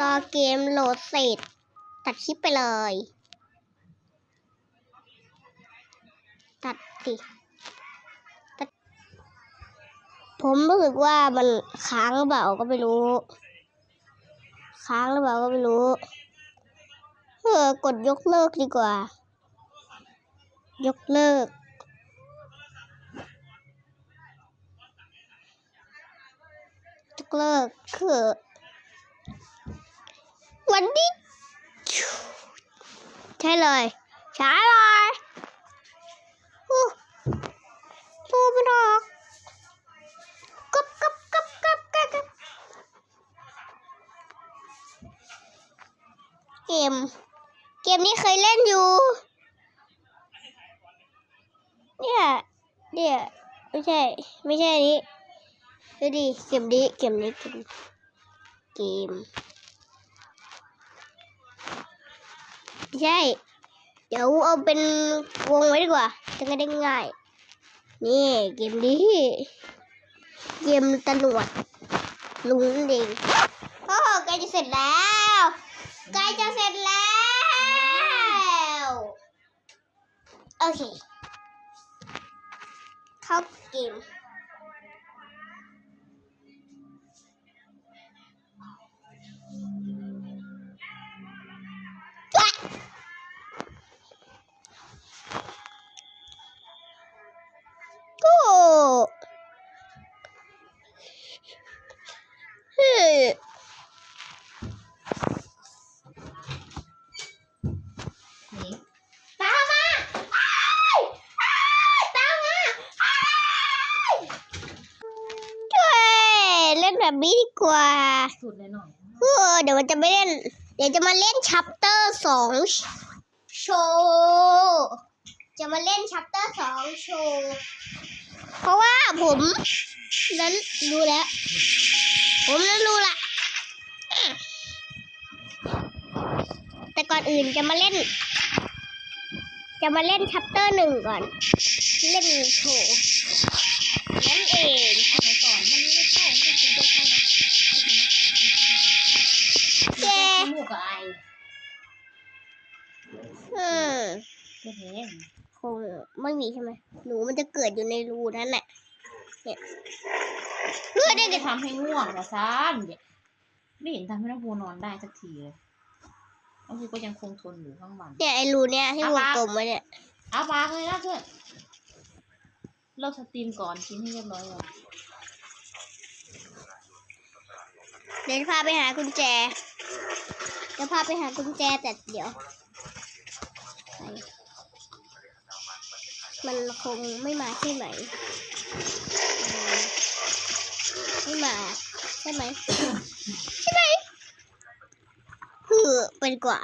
รอเกมโหลดเสร็จ ตัดคลิปไปเลย ตัดสิตัดผมรู้สึกว่ามันค้างหรือเปล่าก็ไม่รู้ ค้างหรือเปล่าก็ไม่รู้เออกดยกเลิกดีกว่า ยกเลิกยกเลิกคือ วันนี้ใช่เลยใช่เลยอู้ตัวมันออกกบกบกบกบกบกบเกม เกมนี้เคยเล่นอยู่ เนี่ย เนี่ย ไม่ใช่ ไม่ใช่นี้ดูดิเกมนี้เกมนี้เกม เกมไม่ใช่ เดี๋ยวเอาเป็นวงไว้ดีกว่า จะได้ง่าย นี่เกมนี้เกมตำรวจลุงเองโอ้ใกล้จะเสร็จแล้วใกล้จะเสร็จแล้ว โอเค เข้าเกม กว่าสุดเลยหน่อยเออเดี๋ยวมันจะไม่เล่น เดี๋ยวจะมาเล่นชัปเตอร์สองโชว์จะมาเล่นชัปเตอร์สองโชว์เพราะว่าผมนั้นรู้แล้ว ผมนั้นรู้ละแต่ก่อนอื่นจะมาเล่น จะมาเล่นชัปเตอร์หนึ่งก่อน เล่นโชว์นั่นเอง ไม่มีใช่ไหมหนูมันจะเกิดอยู่ในรูนั่นแหละเนี่ยเพื่อได้ไม่ได้ทำให้ง่วงนะซ้ำเด็กไม่เห็นทำให้น้องภูนอนได้สักทีเลยน้องภูก็ยังคงทนอยู่ทั้งวันเนี่ยไอ้รูเนี่ยที่วงกลมไว้เนี่ยเอาปากเลยนะเพื่อนเลิกสตรีมก่อนกินให้เรียบร้อยก่อนเดี๋ยวจะพาไปหากุญแจ จะพาไปหากุญแจแต่เดี๋ยวไป มันคงไม่มาใช่ไหมอืมไม่มาใช่ไหม ใช่ไหมคือเป็นกว่า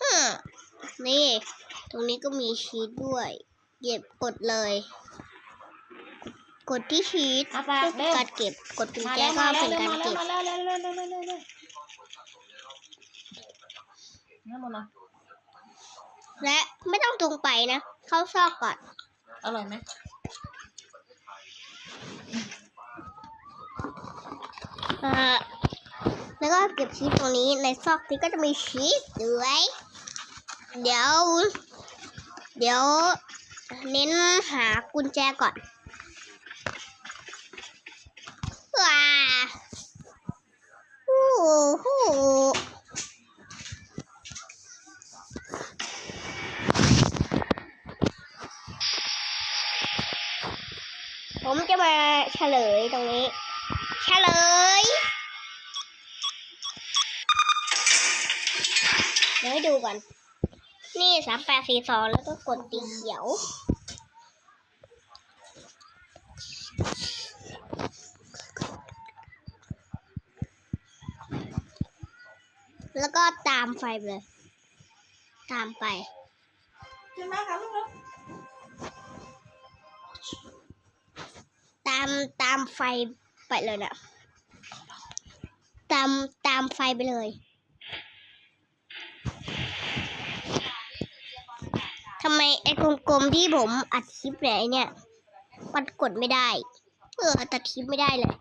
ฮึมนี่ ตรงนี้ก็มีชีสด้วย เก็บกดเลย กดที่ชีสเอาปากเพื่อเร็วการเก็บ กดกุญมาแจแล้วก็มาแล้วเป็นเร็วการมาแล้เก็วบ มาแล้วเร็วเร็วเร็วเร็วเร็วเร็วนั่นหมดละและไม่ต้องตรงไปนะ เข้าซอกก่อน อร่อยไหมอ่าแล้วก็เก็บชีสตรงนี้ในซอกนี้ก็จะมีชีสด้วย เดี๋ยว เดี๋ยวเน้นหากุญแจก่อนว้าโอ้โห ผมจะมาเฉลยตรงนี้ เฉลย เดี๋ยวให้ดูก่อน นี่สามแปดสี่สองแล้วก็กดตีเขียว แล้วก็ตามไฟเลย ตามไป ใช่ไหมคะลูกามตามไฟไปเลยนะ ตามตามไฟไปเลยทำไมไอ้กลมๆที่ผมอัดคลิปเนี่ยไอ้เนี่ย มันกดไม่ได้ เออตัดคลิปไม่ได้เลย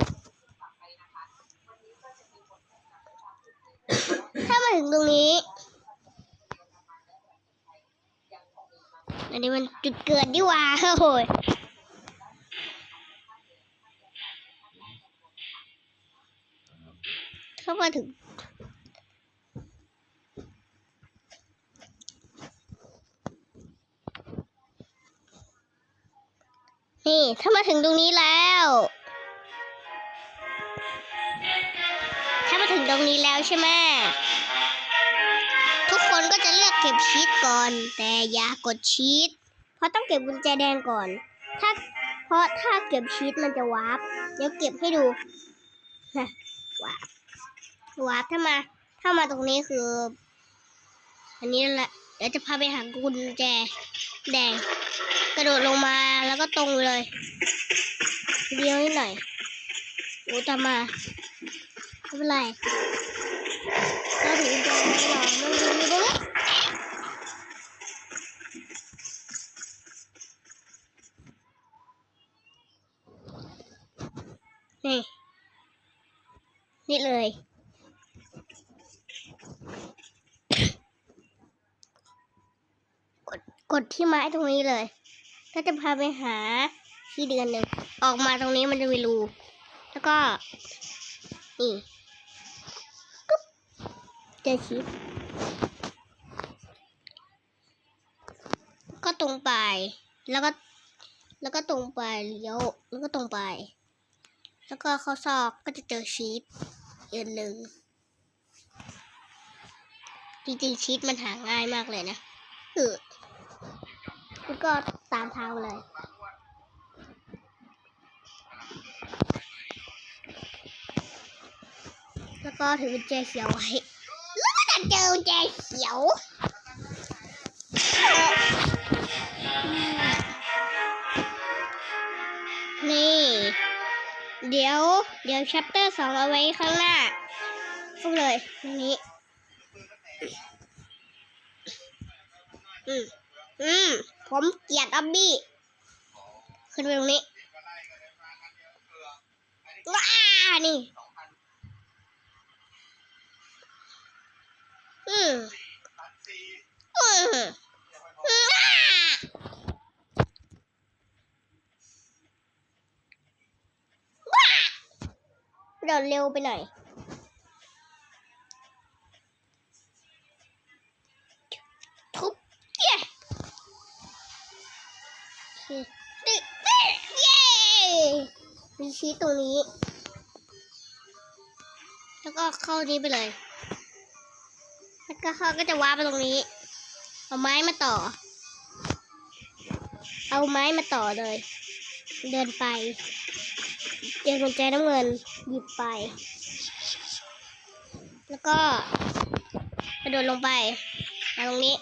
ถ้ามาถึงตรงนี้ อันนี้มันจุดเกิดดีว่าโอ้โถ้ามาถึง นี่ถ้ามาถึงตรงนี้แล้ว ถ้ามาถึงตรงนี้แล้วใช่ไหมทุกคนก็จะเลือกเก็บชีตก่อน แต่อย่ากดชีตเพราะต้องเก็บกุญแจแดงก่อน ถ้าเพราะถ้าเก็บชีตมันจะวาร์ปเดี๋ยวเก็บให้ดูนะวาร์ป วาร์ปถ้ามา ถ้ามาตรงนี้คือ อันนี้แหละเดี๋ยวจะพาไปหากุญแจ แดง กระโดดลงมาแล้วก็ตรงเลยเดียวนิดหน่อยโอ้ตามมาไม่เป็นไรเราถือกุญแจไว้รอมันอยู่ตรงนี้นี่ นี่เลย กดที่ไม้ตรงนี้เลย ก็จะพาไปหาที่เดือนหนึ่งออกมาตรงนี้มันจะมีรูแล้วก็ นี่กุ๊บเจอชิปก็ตรงไป แล้วก็ แล้วก็ตรงไปเลี้ยวแล้วก็ตรงไป แล้วก็เข้าซอกก็จะเจอชีตเดือนหนึ่งจริงๆชีตมันหาง่ายมากเลยนะเออ ก็ตามทางเลย แล้วก็ถือกุญแจเขียวไว้แล้วก็เจอกุญแจเขียวนี่ เดี๋ยว เดี๋ยวชัปเตอร์สองเอาไว้ข้างหน้าเข้าเลยตรงนี้ อืม อืม ผมเกลียดออบบี้ ขึ้นไปตรงนี้ว้านี่ อืมอืมว้าเดินเร็วไปหน่อย ตรงนี้ แล้วก็เข้านี้ไปเลย แล้วก็เขาก็จะว้าไปตรงนี้ เอาไม้มาต่อ เอาไม้มาต่อเลย เดินไปเจอกุญแจน้ำเงินหยิบไป แล้วก็กระโดดลงไปมาตรงนี้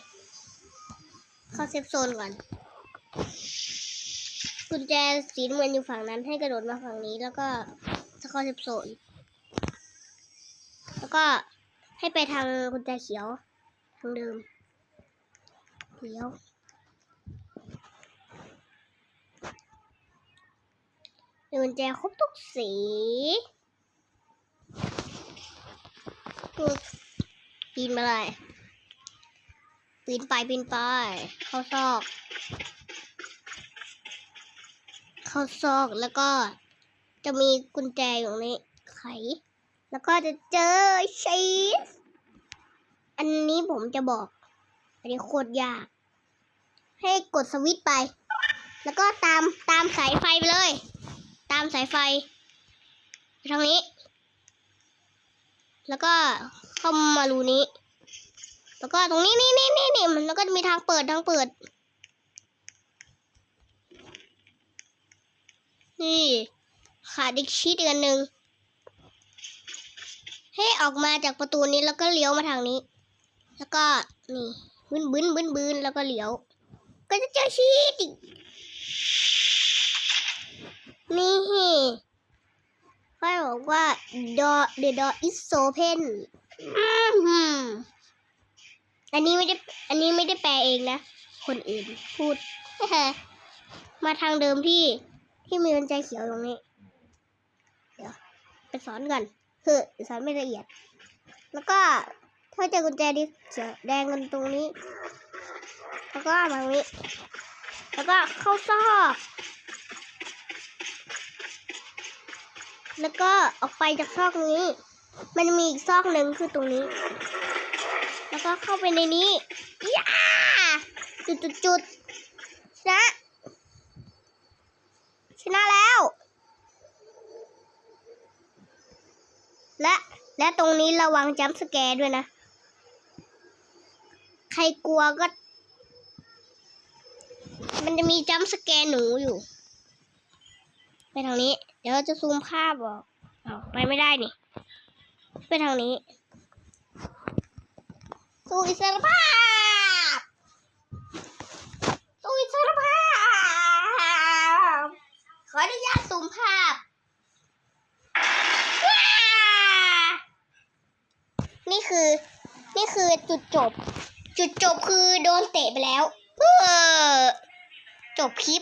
เข้าเซฟโซนก่อน กุญแจสีน้ำเงินอยู่ฝั่งนั้นให้กระโดดมาฝั่งนี้ แล้วก็จะเข้าเซฟโซนแล้วก็ให้ไปทางกุญแจเขียว ทางเดิมเลี้ยวกุญแจครบทุกสีปึ๊บปีนมาเลยปีนไปปีนไป เข้าซอก เข้าซอกแล้วก็จะมีกุญแจอยู่ตรงนี้ไข แล้วก็จะเจอชีสอันนี้ผมจะบอก อันนี้โคตรยาก ให้กดสวิตไป แล้วก็ตามตามสายไฟไปเลย ตามสายไฟไปทางนี้ แล้วก็เข้ามารูนี้ แล้วก็ตรงนี้นี่นี่นี่นี่มันแล้วก็มีทางเปิดทางเปิด นี่ขาดอีกชีตอีกอันหนึ่งให้ออกมาจากประตูนี้แล้วก็เลี้ยวมาทางนี้ แล้วก็นี่บึ้นบึ้นบึ้นบึ้นแล้วก็เลี้ยว ก็จะเจอชีตอีกนี่เขาบอกว่า door the door is open อันนี้ไม่ได้ อันนี้ไม่ได้แปลเองนะ คนอื่นพูด มาทางเดิมที่ ที่มีกุญแจเขียวตรงนี้ เดี๋ยวไปสอนก่อนเฮ้ยสอนไม่ละเอียด แล้วก็ถ้าเจอกุญแจดิเขียวแดงกันตรงนี้ แล้วก็มาตรงนี้ แล้วก็เข้าซอกแล้วก็ออกไปจากซอกนี้ มันมีอีกซอกหนึ่งคือตรงนี้ แล้วก็เข้าไปในนี้ย่าจุดจุดจุดนะ ชนะแล้ว และและตรงนี้ระวังจัมสแกร์ด้วยนะ ใครกลัวก็ มันจะมีจัมสแกร์หนูอยู่ ไปทางนี้ เดี๋ยวเราจะซูมภาพออกเอาวไปไม่ได้นี่ ไปทางนี้ สู่อิสรภาพ สู่อิสรภาพ ขออนุญาตซูมภาพว้านี่ คือ นี่คือจุดจบ จุดจบคือโดนเตะไปแล้ว เออ จบคลิป